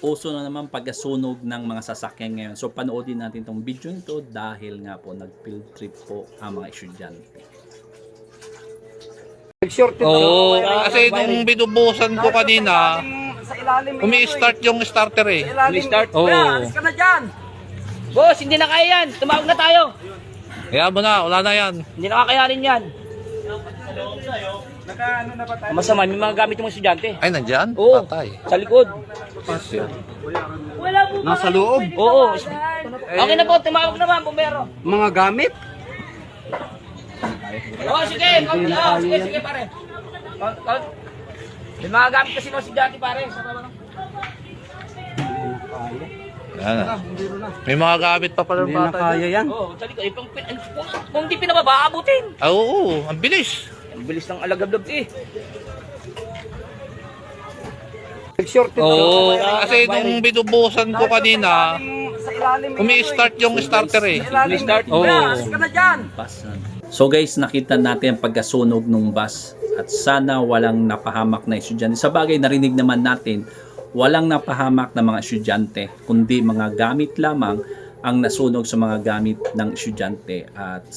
uso na naman pagkasunog ng mga sasakyan ngayon. So panoodin natin tong video nito dahil nga po nag-field trip po ang mga estudyante. Short Oo, kasi nung binubusan ko kanina, umi-start yung starter eh. Umi-start? Oo. Alis ka na dyan! Boss, hindi na kaya yan. Tumawag na tayo. Kaya mo na, wala na yan. Hindi na kakayanin yan. Naka ano na ba tayo? Masama, may mga gamit yung mga estudyante. Ay, nandyan? Oo. Patay. Sa likod. Nasa loob? Oo. Okay na po, tumawag na ba, bumbero? Mga gamit? Oo, sige. konti, Oo, sige, sige, pare. Kon- kon- May mga gamit kasi mga estudyante, pare. Sa baba lang. Yan. May mga gamit pa pala ng Hindi na bata. kaya yan. Oo, sa likod. Eh, kung, kung, kung di pinababa, abutin. Ah, oo, ang bilis. Ang bilis ng alagablab eh. Short Oo, kasi nung binubusan ko kanina, umi-start yung starter eh. Umi-start? Oo. Bus na. So guys, nakita natin ang pagkasunog ng bus at sana walang napahamak na estudyante. Sa bagay, narinig naman natin, walang napahamak na mga estudyante, kundi mga gamit lamang ang nasunog sa mga gamit ng estudyante. At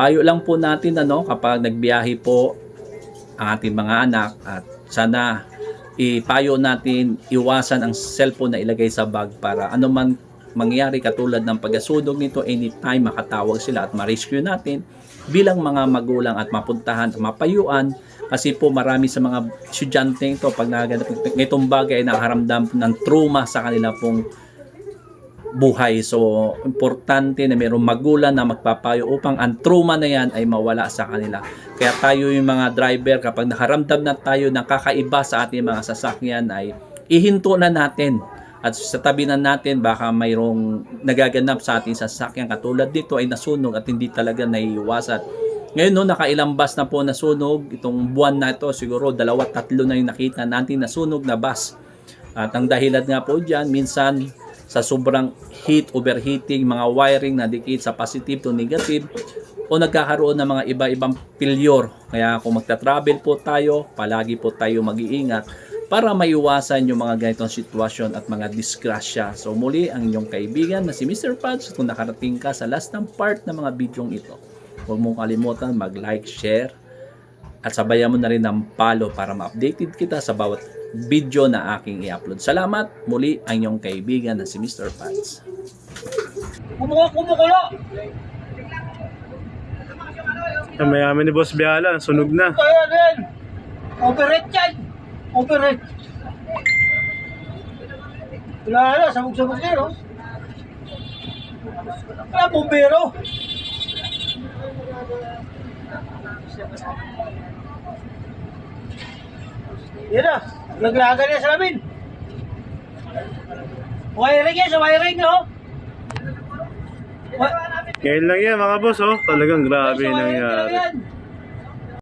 payo lang po natin ano, kapag nagbiyahe po ang ating mga anak at sana ipayo natin iwasan ang cellphone na ilagay sa bag para anuman mangyari katulad ng pagkasunog nito anytime makatawag sila at ma-rescue natin bilang mga magulang at mapuntahan at mapayuan. Kasi po marami sa mga estudyante ito pag naganap itong bagay ay nakaramdam ng trauma sa kanila pong buhay. So, importante na mayroong magulang na magpapayo upang ang trauma na yan ay mawala sa kanila. Kaya tayo yung mga driver, kapag nakaramdam na tayo ng kakaiba sa ating mga sasakyan ay ihinto na natin. At sa tabi na natin, baka mayroong nagaganap sa ating sasakyan. Katulad dito ay nasunog at hindi talaga naiiwasan. Ngayon no, nakailang bus na po nasunog. Itong buwan na ito, siguro dalawa, tatlo na yung nakita natin nasunog na bus. At ang dahilan nga po dyan, minsan sa sobrang heat, overheating, mga wiring na dikit sa positive to negative o nagkakaroon ng mga iba-ibang failure. Kaya kung magta-travel po tayo, palagi po tayo mag-iingat para maiwasan yung mga ganitong sitwasyon at mga disgrasya. So muli ang inyong kaibigan na si Mr. Pads kung nakarating ka sa last ng part ng mga bidyong ito. Huwag mong kalimutan mag-like, share, at sabayan mo na rin ng follow para ma-updated kita sa bawat video na aking i-upload. Salamat muli ang inyong kaibigan na si Mr. Pats. Kumuha, kumukulo. Ang mayaman ni Boss Biala, sunog na. Kaya rin. Operate yan. Operate. Wala na, sabog-sabog na yun. Ah, bumbero. Yan na, naglaga na sa amin. Wiring yan, sa wiring, no? Wa- Ngayon lang yan mga boss, oh. Talagang grabe sa wiring nangyari. lang yan.